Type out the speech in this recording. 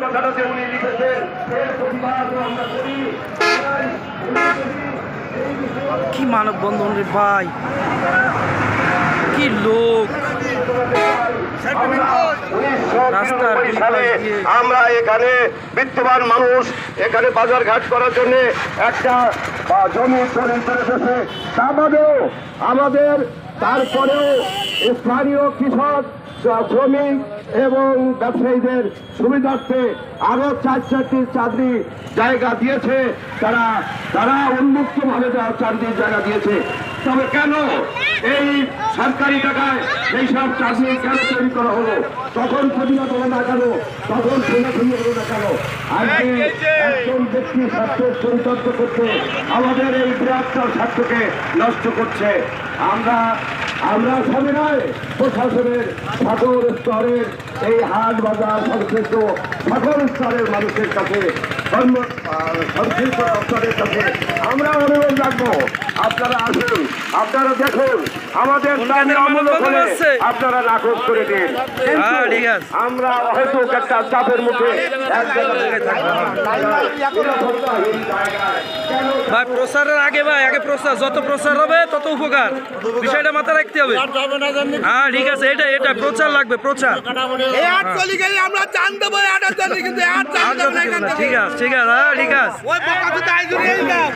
কথাটা যে উনি লিখেছেন এর প্রতিবাদ আমরা করি কি মানববন্ধন রে ভাই। কি লোক। আমরা এখানে বিত্তবান মানুষ এখানে বাজার ঘাট করার জন্য একটা জমি এসেছে তা বাদেও আমাদের তারপরেও স্থানীয় কৃষক শ্রমিক এবং ব্যবসায়ীদের সুবিধার্থে আরও চার চারটি চাকরি জায়গা দিয়েছে। তারা তারা উন্মুক্ত ভাবে চাকরির জায়গা দিয়েছে। তবে কেন এই সরকারি টাকায় এই সব চাকরি কেন তৈরি করা হলো? তখন প্রতিবাদ হলো না কেন? তখন সংগঠন হলো না কেন? আজকে একজন ব্যক্তি স্বার্থ চরিতার্থ করতে আমাদের এই বৃহত্তর স্বার্থকে নষ্ট করছে। আমরা আমরা সবে নয়, প্রশাসনের সকল স্তরের এই হাট বাজার সংশ্লিষ্ট সকল স্তরের মানুষের কাছে সংশ্লিষ্ট দপ্তরের কাছে আমরা অনুরোধ রাখব। আপনারা আসুন আপনারা দেখুন আমাদের? আপনারা নাকচ করে দিন। হ্যাঁ, ঠিক আছে। আমরা হয়তো একটা চাপের মুখে ভাই প্রচারের আগে ভাই আগে প্রচার যত প্রচার হবে তত উপকার। বিষয়টা মাথায় রাখতে হবে। হ্যাঁ ঠিক আছে এটা এটা প্রচার লাগবে প্রচার। এই আট চলি গেলে আমরা চান দেবো ঠিক আছে ঠিক আছে হ্যাঁ ঠিক আছে।